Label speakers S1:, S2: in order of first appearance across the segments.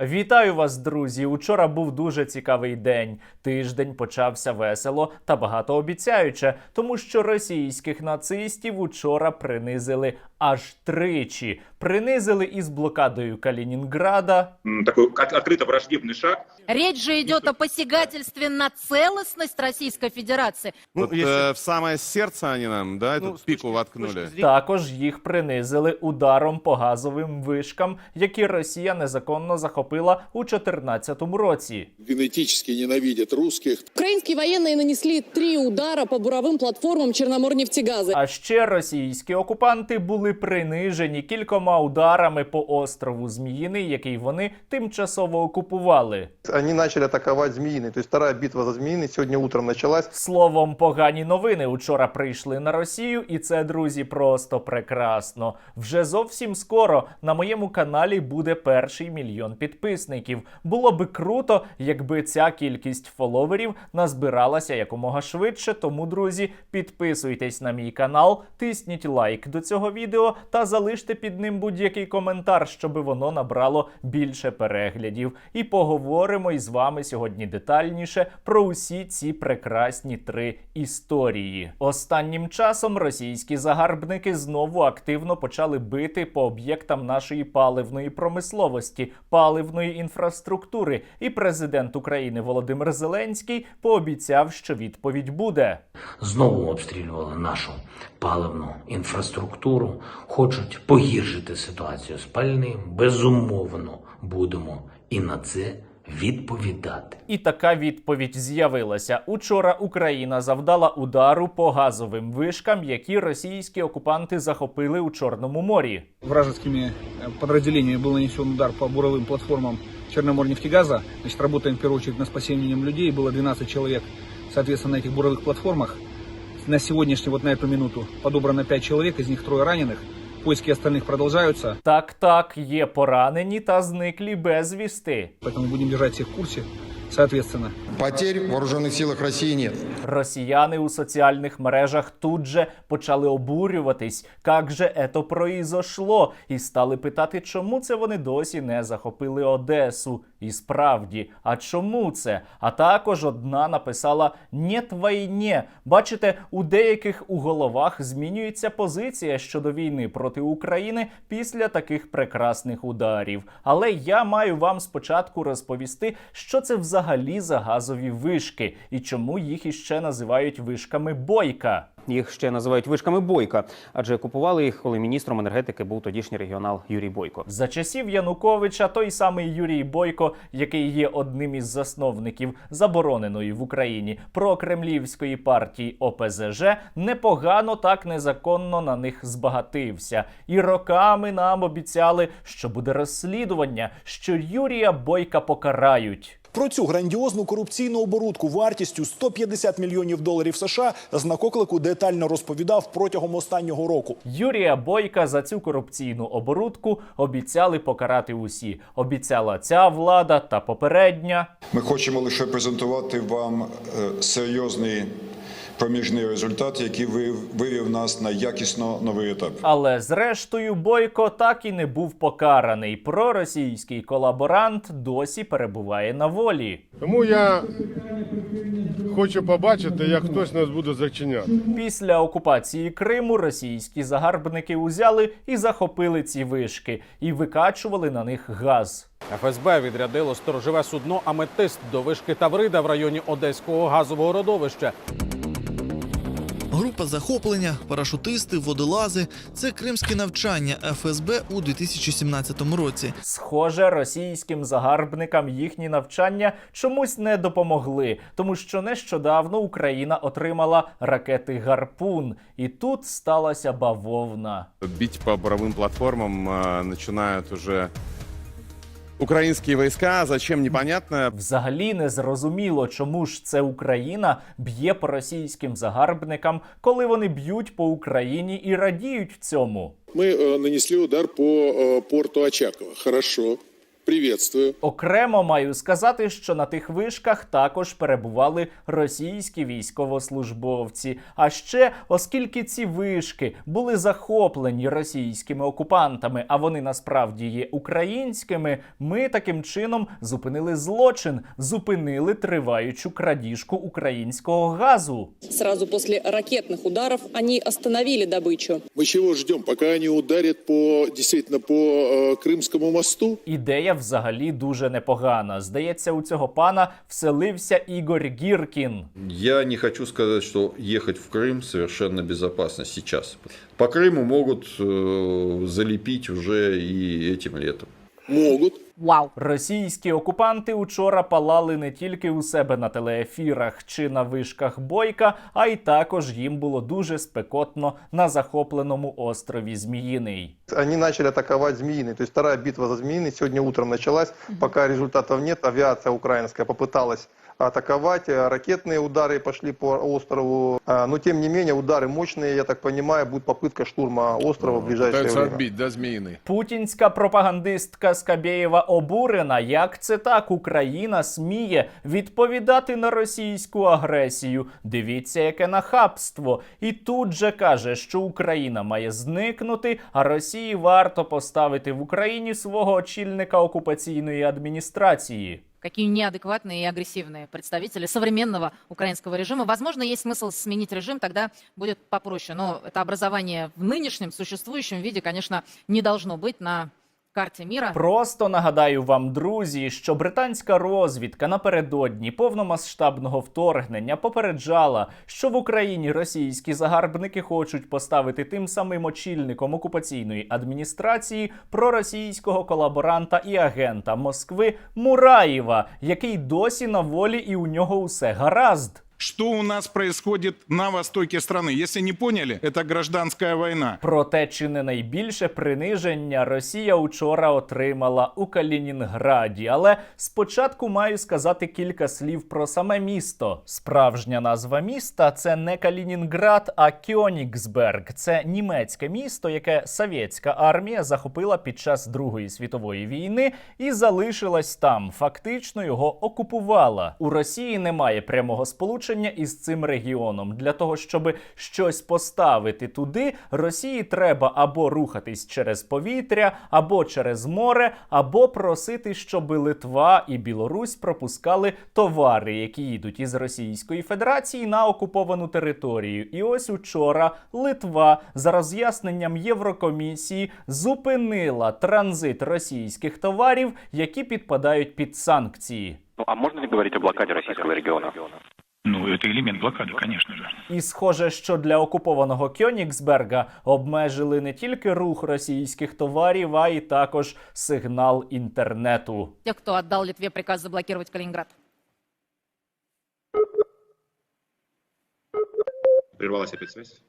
S1: Вітаю вас, друзі! Учора був дуже цікавий день. Тиждень почався весело та багатообіцяюче, тому що російських нацистів учора принизили аж тричі. Принизили із блокадою Калінінграда,
S2: м, такой от- открыто враждебный шаг.
S3: Речь же идет о посягательстве на целостность Российской Федерации.
S4: Ну,
S5: вот
S4: если-
S5: э, в самое сердце они нам, да,
S4: ну,
S5: эту
S4: с
S5: пику
S4: точки-
S5: воткнули.
S4: точки зрения-
S1: Також їх принизили ударом по газовим вишкам, які Росія незаконно захопила у 2014 році.
S6: генетически ненавидят русских.
S7: Украинские военные нанесли три удара по буровым платформам Черноморнефтегаза.
S1: А ще російські окупанти були принижені кількома ударами по острову Зміїний, який вони тимчасово окупували.
S8: Они начали атаковать Змеиный. То есть вторая битва за Змеиный сегодня утром началась.
S1: Словом, погані новини учора прийшли на Росію, і це, друзі, просто прекрасно. Вже зовсім скоро на моєму каналі буде перший мільйон підписників. Було би круто, якби ця кількість фоловерів назбиралася якомога швидше. Тому, друзі, підписуйтесь на мій канал, тисніть лайк до цього відео та залиште під ним будь-який коментар, щоб воно набрало більше переглядів. І поговоримо із вами сьогодні детальніше про усі ці прекрасні три історії. Останнім часом російські загарбники знову активно почали бити по об'єктам нашої паливної промисловості, паливної інфраструктури. І президент України Володимир Зеленський пообіцяв, що відповідь буде.
S9: знову обстрілювали нашу паливну інфраструктуру, хочуть погіршити ситуацію з пальним. Безумовно, будемо і на це відповідати.
S1: І така відповідь з'явилася. Учора Україна завдала удару по газовим вишкам, які російські окупанти захопили у Чорному морі.
S10: вражескими э, подразделениями был нанесен удар по буровым платформам Черноморнефтегаза. Значит, работаем в первую очередь над спасением людей. Было 12 человек, соответственно, на этих буровых платформах. На сегодняшний, вот на эту минуту, подобрано 5 человек, из них трое раненых. Поиски остальных продолжаются,
S1: Так, так, є поранені та зниклі безвісти.
S10: поэтому будем держать всех в курсе. Соответственно,
S6: Потерь в вооруженных силах России нет.
S1: Росіяни у соціальних мережах тут же почали обурюватись, як же ето произошло, і стали питати, чому це вони досі не захопили Одесу. І справді, а чому це? А також одна написала «Нєт війні». Бачите, у деяких у головах змінюється позиція щодо війни проти України після таких прекрасних ударів. Але я маю вам спочатку розповісти, що це взагалі за газові вишки і чому їх іще називають вишками бойка.
S11: Їх ще називають вишками Бойка, адже купували їх, коли міністром енергетики був тодішній регіонал Юрій Бойко.
S1: За часів Януковича той самий Юрій Бойко, який є одним із засновників забороненої в Україні прокремлівської партії ОПЗЖ, непогано так незаконно на них збагатився. І роками нам обіцяли, що буде розслідування, що Юрія Бойка покарають.
S12: Про цю грандіозну корупційну оборудку вартістю 150 мільйонів доларів США знак оклику детально розповідав протягом останнього року.
S1: Юрія Бойка за цю корупційну оборудку обіцяли покарати усі. Обіцяла ця влада та попередня.
S6: Ми хочемо лише презентувати вам е, серйозний проміжний результат, який вив- вивів нас на якісно новий етап.
S1: Але зрештою Бойко так і не був покараний. Проросійський колаборант досі перебуває на волі.
S4: Тому я хочу побачити, як хтось нас буде зачиняти.
S1: Після окупації Криму російські загарбники узяли і захопили ці вишки і викачували на них газ.
S13: ФСБ відрядило сторожове судно Аметист до вишки Таврида в районі Одеського газового родовища.
S14: Група захоплення, парашутисти, водолази це кримське навчання ФСБ у 2017 році.
S1: Схоже, російським загарбникам їхні навчання чомусь не допомогли, тому що нещодавно Україна отримала ракети Гарпун, і тут сталася бавовна.
S5: Бить по буровым платформам начинают уже украинские войска. Зачем, непонятно.
S1: Взагалі не зрозуміло, чому ж це Україна б'є по російським загарбникам, коли вони б'ють по Україні і радіють цьому.
S6: Мы э, нанесли удар по э, порту Очакова. Хорошо.
S4: приветствую.
S1: Окремо маю сказати, що на тих вишках також перебували російські військовослужбовці. А ще, оскільки ці вишки були захоплені російськими окупантами, а вони насправді є українськими, ми таким чином зупинили злочин, зупинили триваючу крадіжку українського газу.
S7: Сразу после ракетных ударов они остановили добычу.
S4: Мы чего ждем, пока они ударят по, действительно, по э, Крымскому мосту?
S1: Ідея взагалі дуже непогана. Здається, у цього пана вселився Ігор Гіркін.
S6: Я не хочу сказать, что ехать в Крым совершенно безопасно сейчас. По Крыму могут э, залепить уже и этим летом.
S4: Могут.
S3: Вау.
S1: Російські окупанти учора палали не тільки у себе на телеефірах чи на вишках бойка, а й також їм було дуже спекотно на захопленому острові Зміїний.
S8: Они начали атаковать Змеиный. То есть вторая битва за Змеиный сегодня утром началась. Пока результатов нет, авиация украинская попыталась атаковать. Э, Ракетные удары пошли по острову. А, Но тем не менее удары мощные, я так понимаю, будет попытка штурма острова в ближайшее время.
S4: да, Змеиный.
S1: Путінська пропагандистка Скабєєва обурена. Як це так? Україна сміє відповідати на російську агресію. Дивіться, яке нахабство. І тут же каже, що Україна має зникнути, а Росії варто поставити в Україні свого очільника окупаційної адміністрації.
S3: Какие неадекватные и агрессивные представители современного украинского режима. Возможно, есть смысл сменить режим, тогда будет попроще. Но это образование в нынешнем существующем виде, конечно, не должно быть на карте мира.
S1: Просто нагадаю вам, друзі, що британська розвідка напередодні повномасштабного вторгнення попереджала, що в Україні російські загарбники хочуть поставити тим самим очільником окупаційної адміністрації проросійського колаборанта і агента Москви Мураєва, який досі на волі і у нього усе гаразд.
S4: Что у нас происходит на востоке страны? Если не поняли, это гражданская война.
S1: Проте чи не найбільше приниження Росія учора отримала у Калінінграді. Але спочатку маю сказати кілька слів про саме місто. Справжня назва міста це не Калінінград, а Кьонігсберг. Це німецьке місто, яке совєтська армія захопила під час Другої світової війни і залишилась там. Фактично його окупувала. У Росії немає прямого сполучення із цим регіоном. Для того, щоб щось поставити туди, Росії треба або рухатись через повітря, або через море, або просити, щоб Литва і Білорусь пропускали товари, які їдуть із Російської Федерації на окуповану територію. І ось учора Литва за роз'ясненням Єврокомісії зупинила транзит російських товарів, які підпадають під санкції.
S15: Ну, а можно ли говорить о блокаде российского региона?
S4: Ну, это элемент блокады, конечно же.
S1: І схоже, що для окупованого Кьонігсберга обмежили не тільки рух російських товарів, а й також сигнал інтернету.
S3: Тех, кто отдал Литве приказ заблокировать Калининград.
S2: Прервалась опять связь.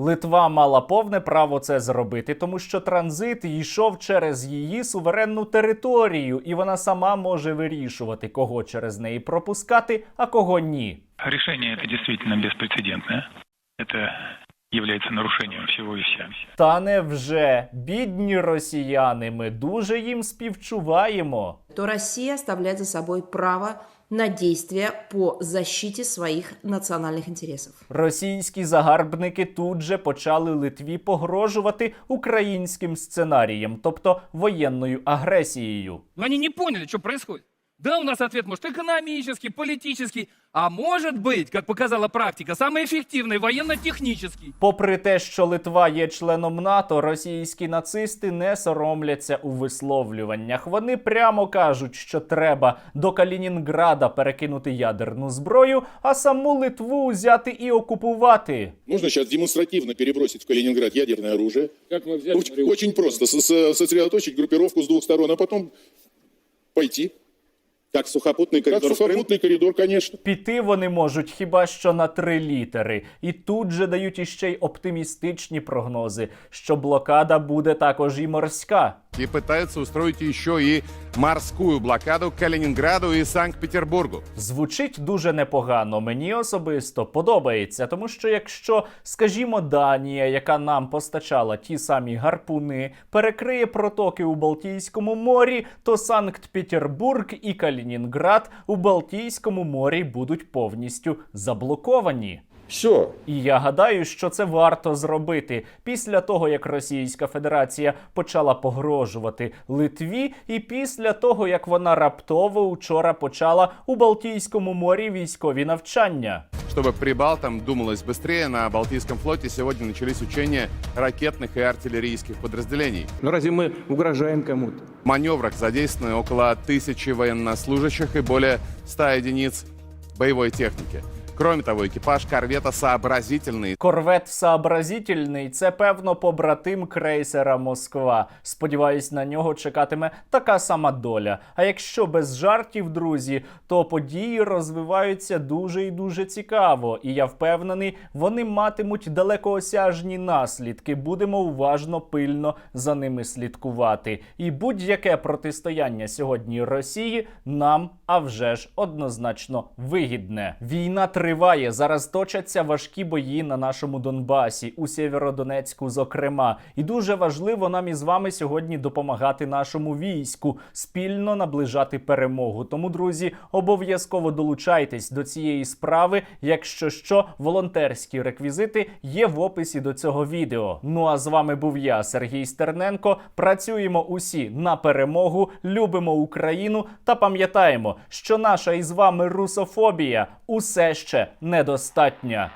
S1: Литва мала повне право це зробити, тому що транзит йшов через її суверенну територію, і вона сама може вирішувати, кого через неї пропускати, а кого ні.
S4: Решение это действительно беспрецедентное. Это является нарушением всего и вся.
S1: Та невже бідні росіяни, ми дуже їм співчуваємо.
S16: то Россия оставляет за собой право на действия по защите своих национальных интересов.
S1: Російські загарбники тут же почали Литві погрожувати українським сценарієм, тобто воєнною агресією.
S10: Но они не поняли, что происходит. Да, у нас ответ может экономический, политический, а может быть, как показала практика, самый эффективный военно-технический.
S1: Попри те, що Литва є членом НАТО, російські нацисти не соромляться у висловлюваннях. Вони прямо кажуть, що треба до Калінінграда перекинути ядерну зброю, а саму Литву взяти і окупувати.
S4: Можно сейчас демонстративно перебросить в Калининград ядерное оружие. Как мы взяли? Очень, очень просто. С- с- Сосредоточить группировку с двух сторон, а потом пойти. Как сухопутный коридор. Как сухопутный коридор, конечно.
S1: Піти вони можуть хіба що на три літери, і тут же дають іще й оптимістичні прогнози, що блокада буде також і морська.
S5: России пытаются устроить еще и морскую блокаду Калининграду и Санкт-Петербургу.
S1: Звучить дуже непогано. Мені особисто подобається, тому що якщо, скажімо, Данія, яка нам постачала ті самі гарпуни, перекриє протоки у Балтійському морі, то Санкт-Петербург і Калінінград у Балтійському морі будуть повністю заблоковані.
S17: Все.
S1: І я гадаю, що це варто зробити після того, як Російська Федерація почала погрожувати Литві, і після того, як вона раптово учора почала у Балтійському морі військові навчання.
S5: Чтобы прибалтам думалось быстрее, на Балтийском флоте сегодня начались учения ракетных и артиллерийских подразделений.
S17: Ну разве мы угрожаем кому-то?
S5: В маневрах задействованы около тысячи военнослужащих и более 100 единиц боевой техники. Кроме того, экипаж корвета сообразительный.
S1: Корвет сообразительний це певно побратим крейсера Москва. Сподіваюсь, на нього чекатиме така сама доля. А якщо без жартів, друзі, то події розвиваються дуже і дуже цікаво. І я впевнений, вони матимуть далекоосяжні наслідки. Будемо уважно, пильно за ними слідкувати. І будь-яке протистояння сьогодні Росії нам, а вже ж однозначно вигідне. Війна триває. Зараз точаться важкі бої на нашому Донбасі, у Сєвєродонецьку, зокрема. І дуже важливо нам із вами сьогодні допомагати нашому війську, спільно наближати перемогу. Тому, друзі, обов'язково долучайтесь до цієї справи. Якщо що, волонтерські реквізити є в описі до цього відео. Ну а з вами був я, Сергій Стерненко. Працюємо усі на перемогу, любимо Україну та пам'ятаємо, що наша із вами русофобія усе ще недостатня.